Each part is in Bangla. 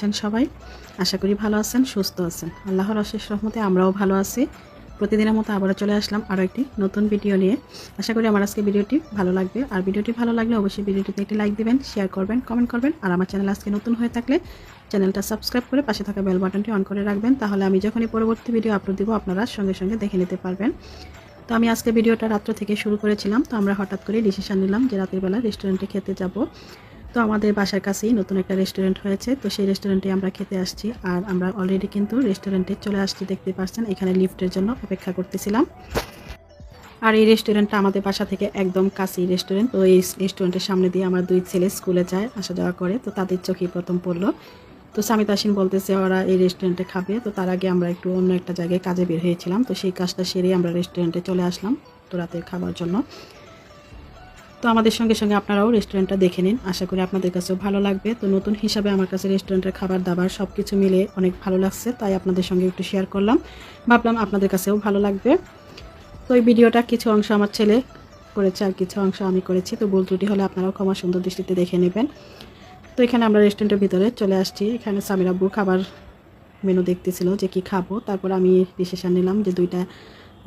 আছেন সবাই। আশা করি ভালো আছেন, সুস্থ আছেন। আল্লাহর অশেষ রহমতে আমরাও ভালো আছি। প্রতিদিনের মতো আবারও চলে আসলাম আরও একটি নতুন ভিডিও নিয়ে। আশা করি আমার আজকে ভিডিওটি ভালো লাগবে। আর ভিডিওটি ভালো লাগলে অবশ্যই ভিডিওটিতে একটি লাইক দিবেন, শেয়ার করবেন কমেন্ট করবেন। আর আমার চ্যানেল আজকে নতুন হয়ে থাকলে চ্যানেলটা সাবস্ক্রাইব করে পাশে থাকা বেল বাটনটি অন করে রাখবেন। তাহলে আমি যখনই পরবর্তী ভিডিও আপলোড দিব, আপনারা সঙ্গে সঙ্গে দেখে নিতে পারবেন। তো আমি আজকে ভিডিওটা রাত্র থেকে শুরু করেছিলাম। তো আমরা হঠাৎ করে ডিসিশন নিলাম যে রাতের বেলা রেস্টুরেন্টে খেতে যাব। তো আমাদের বাসার কাছেই নতুন একটা রেস্টুরেন্ট হয়েছে। তো সেই রেস্টুরেন্টে আমরা খেতে আসছি। আর আমরা অলরেডি কিন্তু রেস্টুরেন্টে চলে আসছি, দেখতে পাচ্ছেন এখানে লিফটের জন্য অপেক্ষা করতেছিলাম। আর এই রেস্টুরেন্টটা আমাদের বাসা থেকে একদম কাছেই রেস্টুরেন্ট তো এই রেস্টুরেন্টের সামনে দিয়ে আমার দুই ছেলে স্কুলে যায়, আসা যাওয়া করে। তো তাদের চোখেই প্রথম পড়ল। তো সামিত আসিন বলতেছে, ওরা এই রেস্টুরেন্টে খাবে। তো তার আগে আমরা একটু অন্য একটা জায়গায় কাজে বের হয়েছিলাম। তো সেই কাজটা সেরেই আমরা রেস্টুরেন্টে চলে আসলাম তো রাতের খাবার জন্য। তো আমাদের সঙ্গে সঙ্গে আপনারাও রেস্টুরেন্টটা দেখে নিন। আশা করি আপনাদের কাছেও ভালো লাগবে। তো নতুন হিসাবে আমার কাছে রেস্টুরেন্টের খাবার দাবার সব কিছু মিলে অনেক ভালো লাগছে, তাই আপনাদের সঙ্গে একটু শেয়ার করলাম। ভাবলাম আপনাদের কাছেও ভালো লাগবে। তো এই ভিডিওটা কিছু অংশ আমার ছেলে করেছে আর কিছু অংশ আমি করেছি। তো ভুল ত্রুটি হলে আপনারাও ক্ষমা সুন্দর দৃষ্টিতে দেখে নেবেন। তো এখানে আমরা রেস্টুরেন্টের ভিতরে চলে আসছি। এখানে সামির আব্বু খাবার মেনু দেখতেছিল যে কি খাব। তারপর আমি ডিসিশন নিলাম যে দুইটা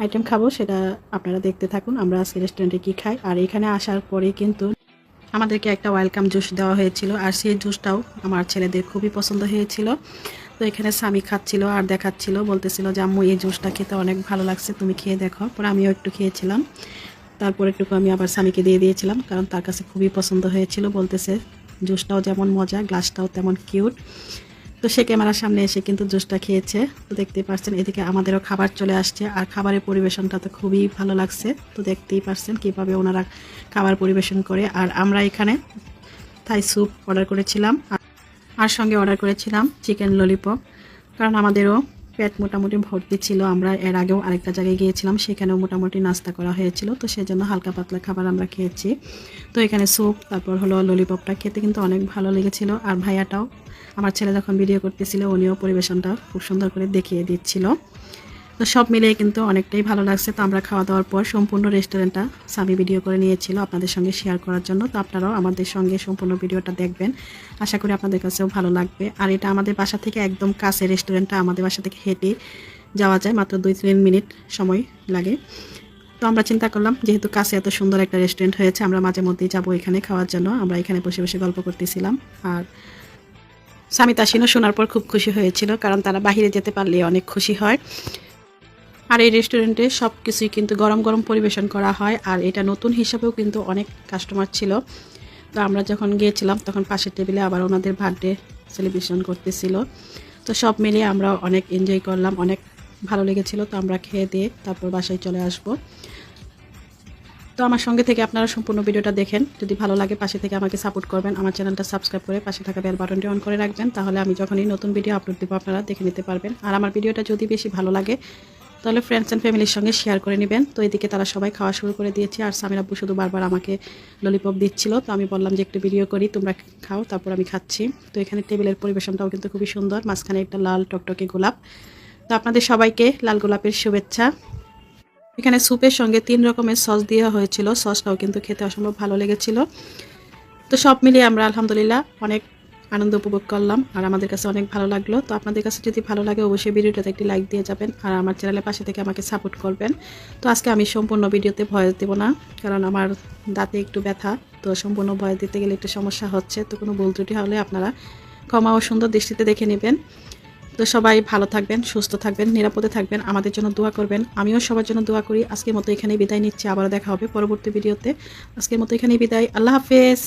আইটেম খাব, সেটা আপনারা দেখতে থাকুন। আমরা আজকে রেস্টুরেন্টে কি খাই, আর এখানে আসার পরে কিন্তু আমাদেরকে একটা ওয়েলকাম জুস দেওয়া হয়েছিল, আর সেই জুসটাও আমার ছেলেদের খুবই পছন্দ হয়েছিল। তো এখানে স্বামী খাচ্ছিল আর দেখাচ্ছিল, বলতেছিল যে, আম্মু, এই জুসটা খেতে অনেক ভালো লাগছে, তুমি খেয়ে দেখো। পরে আমিও একটু খেয়েছিলাম। তারপর একটু আমি আবার স্বামীকে দিয়ে দিয়েছিলাম, কারণ তার কাছে খুবই পছন্দ হয়েছিল। বলতেছে জুসটাও যেমন মজা গ্লাসটাও তেমন কিউট তো সে ক্যামেরার সামনে এসে কিন্তু জুসটা খেয়েছে। তো দেখতেই পাচ্ছেন এদিকে আমাদেরও খাবার চলে আসছে। আর খাবারের পরিবেশনটা তো খুবই ভালো লাগছে। তো দেখতেই পাচ্ছেন কীভাবে ওনারা খাবার পরিবেশন করে। আর আমরা এখানে থাই স্যুপ অর্ডার করেছিলাম। আর- আর সঙ্গে অর্ডার করেছিলাম চিকেন ললিপপ। কারণ আমাদেরও পেট মোটামুটি ভর্তি ছিল। আমরা এর আগেও আরেকটা জায়গায় গিয়েছিলাম, সেখানেও মোটামুটি নাস্তা করা হয়েছিল। তো সেজন্য হালকা পাতলা খাবার আমরা খেয়েছি। তো এখানে স্যুপ, তারপর হলো ললিপপটা। খেতে কিন্তু অনেক ভালো লেগেছিল। আর ভাইয়াটাও আমার ছেলে যখন ভিডিও করতেছিল, উনিও পরিবেশনটা খুব সুন্দর করে দেখিয়ে দিচ্ছিল। তো সব মিলিয়ে কিন্তু অনেকটাই ভালো লাগছে। তো আমরা খাওয়া দাওয়ার পর সম্পূর্ণ রেস্টুরেন্টটা স্বামী ভিডিও করে নিয়েছিল আপনাদের সঙ্গে শেয়ার করার জন্য। তো আপনারাও আমাদের সঙ্গে সম্পূর্ণ ভিডিওটা দেখবেন। আশা করি আপনাদের কাছেও ভালো লাগবে। আর এটা আমাদের বাসা থেকে একদম কাছে রেস্টুরেন্টটা আমাদের বাসা থেকে হেঁটে যাওয়া যায়। মাত্র দুই তিন মিনিট সময় লাগে। তো আমরা চিন্তা করলাম, যেহেতু কাছে এত সুন্দর একটা রেস্টুরেন্ট হয়েছে, আমরা মাঝে মধ্যেই যাব এখানে খাওয়ার জন্য। আমরা এখানে বসে বসে গল্প করতেছিলাম। আর স্বামী তাসিনও শোনার পর খুব খুশি হয়েছিল, কারণ তারা বাইরে যেতে পারলে অনেক খুশি হয়। আর এই রেস্টুরেন্টে সব কিছুই কিন্তু গরম গরম পরিবেশন করা হয়, আর এটা নতুন হিসাবেও কিন্তু অনেক কাস্টমার ছিল। তো আমরা যখন গিয়েছিলাম, তখন পাশের টেবিলে আবার ওনাদের বার্থডে সেলিব্রেশন করতেছিল। তো সব মিলিয়ে আমরা অনেক এনজয় করলাম, অনেক ভালো লেগেছিল। তো আমরা খেয়ে দিয়ে তারপর বাসায় চলে আসব। তো আমার সঙ্গে থেকে আপনারা সম্পূর্ণ ভিডিওটা দেখেন। যদি ভালো লাগে পাশে থেকে আমাকে সাপোর্ট করবেন, আমার চ্যানেলটা সাবস্ক্রাইব করে পাশে থাকা বেল বাটনটি অন করে রাখবেন, তাহলে আমি যখনই নতুন ভিডিও আপলোড দেবো আপনারা দেখে নিতে পারবেন। আর আমার ভিডিওটা যদি বেশি ভালো লাগে, তাহলে ফ্রেন্ডস অ্যান্ড ফ্যামিলির সঙ্গে শেয়ার করে নেবেন। তো এদিকে তারা সবাই খাওয়া শুরু করে দিয়েছে, আর স্বামীর আব্বু শুধু বারবার আমাকে ললিপপ দিচ্ছিল। তো আমি বললাম যে, একটু ভিডিও করি, তোমরা খাও, তারপর আমি খাচ্ছি। তো এখানে টেবিলের পরিবেশনটাও কিন্তু খুবই সুন্দর, মাঝখানে একটা লাল টকটকে গোলাপ। তো আপনাদের সবাইকে লাল গোলাপের শুভেচ্ছা। এখানে স্যুপের সঙ্গে তিন রকমের সস দেওয়া হয়েছিল। সসটাও কিন্তু খেতে অসম্ভব ভালো লেগেছিল। তো সব মিলিয়ে আমরা আলহামদুলিল্লাহ অনেক আনন্দ উপভোগ করলাম আর আমাদের কাছে অনেক ভালো লাগল। তো আপনাদের কাছে যদি ভালো লাগে অবশ্যই ভিডিওটাতে একটি লাইক দিয়ে যাবেন আর আমার চ্যানেলের পাশে থেকে আমাকে সাপোর্ট করবেন। তো আজকে আমি সম্পূর্ণ ভিডিওতে ভয় দেবো না, কারণ আমার দাঁতে একটু ব্যথা, তো সম্পূর্ণ ভয় দিতে গেলে একটু সমস্যা হচ্ছে। তো কোনো ভুল ত্রুটি হলে আপনারা ক্ষমা ও সুন্দর দৃষ্টিতে দেখে নেবেন। তো সবাই ভালো থাকবেন, সুস্থ থাকবেন, নিরাপদে থাকবেন, আমাদের জন্য দোয়া করবেন। আমিও সবার জন্য দোয়া করি। আজকের মতো এখানেই বিদায় নিচ্ছি। আবার দেখা হবে পরবর্তী ভিডিওতে। আজকের মতো এখানেই বিদায়। আল্লাহ হাফেজ।